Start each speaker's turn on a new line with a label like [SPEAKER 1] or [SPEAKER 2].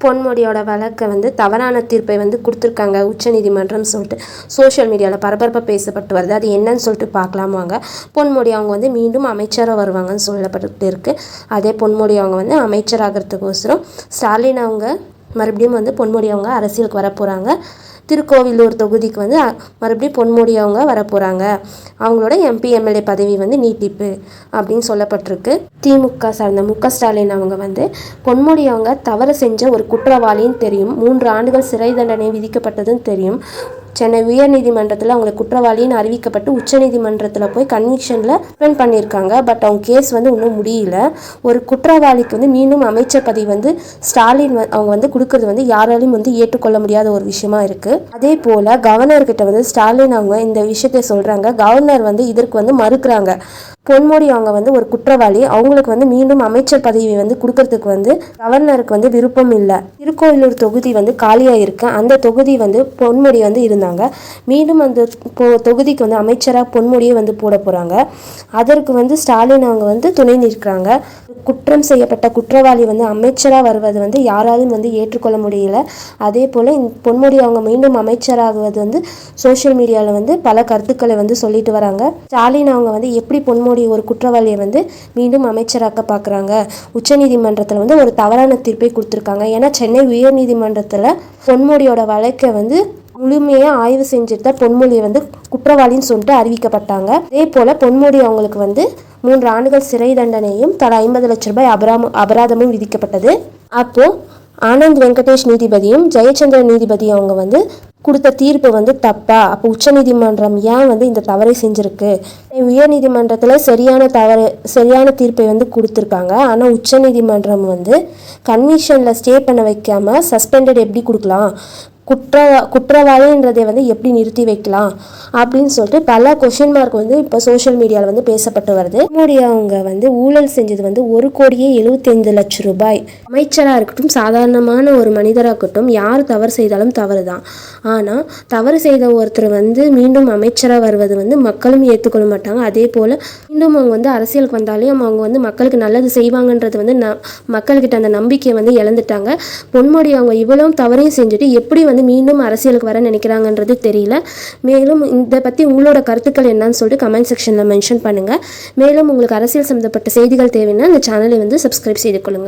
[SPEAKER 1] பொன்முடியோட வழக்கை வந்து தவறான தீர்ப்பை வந்து கொடுத்துருக்காங்க உச்சநீதிமன்றம் சொல்லிட்டு. சோஷியல் மீடியாவில் பரபரப்பாக பேசப்பட்டு வருது. அது என்னன்னு சொல்லிட்டு பார்க்கலாமாங்க பொன்முடி அவங்க வந்து மீண்டும் அமைச்சராக வருவாங்கன்னு சொல்லப்பட்டு இருக்கு அதே பொன்முடி அவங்க வந்து அமைச்சராகிறதுக்கோசரம் ஸ்டாலின் அவங்க மறுபடியும் வந்து பொன்முடி அவங்க அரசியலுக்கு வர போகிறாங்க திருக்கோவிலூர் தொகுதிக்கு வந்து மறுபடியும் பொன்முடி அவங்க வரப்போகிறாங்க அவங்களோட எம்பி எம்எல்ஏ பதவி வந்து நீட்டிப்பு அப்படின்னு சொல்லப்பட்டிருக்கு. திமுக சார்ந்த மு ஸ்டாலின் அவங்க வந்து பொன்முடி அவங்க தவறு செஞ்ச ஒரு குற்றவாளின்னு தெரியும். மூன்று ஆண்டுகள் சிறை தண்டனை விதிக்கப்பட்டதும் தெரியும். சென்னை உயர்நீதிமன்றத்தில் அவங்களை குற்றவாளின்னு அறிவிக்கப்பட்டு உச்சநீதிமன்றத்தில் போய் கன்விக்ஷனில் ஸ்பெண்ட் பண்ணியிருக்காங்க. பட் அவங்க கேஸ் வந்து இன்னும் முடியல. ஒரு குற்றவாளிக்கு வந்து மீண்டும் அமைச்சர் பதவி வந்து ஸ்டாலின் அவங்க வந்து கொடுக்கறது வந்து யாராலையும் வந்து ஏற்றுக்கொள்ள முடியாத ஒரு விஷயமா இருக்குது அதே போல் கவர்னர்கிட்ட வந்து ஸ்டாலின் அவங்க இந்த விஷயத்தை சொல்கிறாங்க கவர்னர் வந்து இதற்கு வந்து மறுக்கிறாங்க. பொன்முடி அவங்க வந்து ஒரு குற்றவாளி. அவங்களுக்கு வந்து மீண்டும் அமைச்சர் பதவி வந்து கொடுக்கறதுக்கு வந்து கவர்னருக்கு வந்து விருப்பம் இல்லை. திருக்கோவிலூர் தொகுதி வந்து காலியாக இருக்கு அந்த தொகுதி வந்து பொன்முடி வந்து இருந்தாங்க. மீண்டும் அந்த பொ- தொகுதிக்கு வந்து அமைச்சராக பொன்முடியை வந்து போட போகிறாங்க அதற்கு வந்து ஸ்டாலின் அவங்க வந்து துணை நிற்கிறாங்க. குற்றம் செய்யப்பட்ட குற்றவாளி வந்து அமைச்சராக வருவது வந்து யாராலும் வந்து ஏற்றுக்கொள்ள முடியல. அதே போல் பொன்முடி அவங்க மீண்டும் அமைச்சராகுவது வந்து சோஷியல் மீடியாவில் வந்து பல கருத்துக்களை வந்து சொல்லிட்டு வராங்க. ஸ்டாலின் அவங்க வந்து எப்படி பொன்முடி ஒரு குற்றவாளியை வந்து மீண்டும் அமைச்சராக்க பார்க்குறாங்க உச்சநீதிமன்றத்தில் வந்து ஒரு தவறான தீர்ப்பை கொடுத்துருக்காங்க. ஏன்னா சென்னை உயர்நீதிமன்றத்தில் பொன்முடியோட வழக்கை வந்து முழுமையாக ஆய்வு செஞ்சுட்டு தான் பொன்மொழியை வந்து குற்றவாளின்னு சொல்லிட்டு அறிவிக்கப்பட்டாங்க. அதே போல் பொன்மொழி அவங்களுக்கு வந்து மூன்று ஆண்டுகள் சிறை தண்டனையும் தலா ஐம்பது லட்ச ரூபாய் அபராம அபராதமும் விதிக்கப்பட்டது. அப்போது ஆனந்த் வெங்கடேஷ் நீதிபதியும் ஜெயச்சந்திர நீதிபதி அவங்க வந்து கொடுத்த தீர்ப்பு வந்து தப்பா? அப்போ உச்சநீதிமன்றம் ஏன் வந்து இந்த தவறை செஞ்சிருக்கு? உயர்நீதிமன்றத்தில் சரியான தவறு சரியான தீர்ப்பை வந்து கொடுத்துருக்காங்க. ஆனால் உச்சநீதிமன்றம் வந்து கன்விஷனில் ஸ்டே பண்ண வைக்காமல் சஸ்பெண்டட் எப்படி கொடுக்கலாம்? குற்ற குற்றவாளின்றதை வந்து எப்படி நிறுத்தி வைக்கலாம் அப்படின்னு சொல்லிட்டு பல கொஷின் மார்க் வந்து இப்போ சோஷியல் மீடியாவில் வந்து பேசப்பட்டு வருது. மோடி அவங்க வந்து ஊழல் செஞ்சது வந்து ஒரு கோடியே எழுபத்தைந்து லட்சம் ரூபாய். அமைச்சராக இருக்கட்டும் சாதாரணமான ஒரு மனிதராக இருக்கட்டும் யார் தவறு செய்தாலும் தவறு தான் ஆனால் தவறு செய்த ஒருத்தர் வந்து மீண்டும் அமைச்சராக வருவது வந்து மக்களும் ஏற்றுக்கொள்ள மாட்டாங்க. அதே போல் மீண்டும் அவங்க வந்து அரசியலுக்கு வந்தாலும் அவங்க வந்து மக்களுக்கு நல்லது செய்வாங்கன்றது வந்து ந மக்கள்கிட்ட அந்த நம்பிக்கையை வந்து இழந்துட்டாங்க. பொன்முடி அவங்க இவ்வளவு தவறையும் செஞ்சுட்டு எப்படி வந்து மீண்டும் அரசியலுக்கு வர நினைக்கிறாங்கன்றது தெரியல. மேலும் இதை பற்றி உங்களோட கருத்துக்கள் என்னன்னு சொல்லிட்டு கமெண்ட் செக்ஷனில் மென்ஷன் பண்ணுங்கள் மேலும் உங்களுக்கு அரசியல் சம்மந்தப்பட்ட செய்திகள் தேவைன்னா அந்த சேனலை வந்து சப்ஸ்கிரைப் செய்து கொள்ளுங்கள்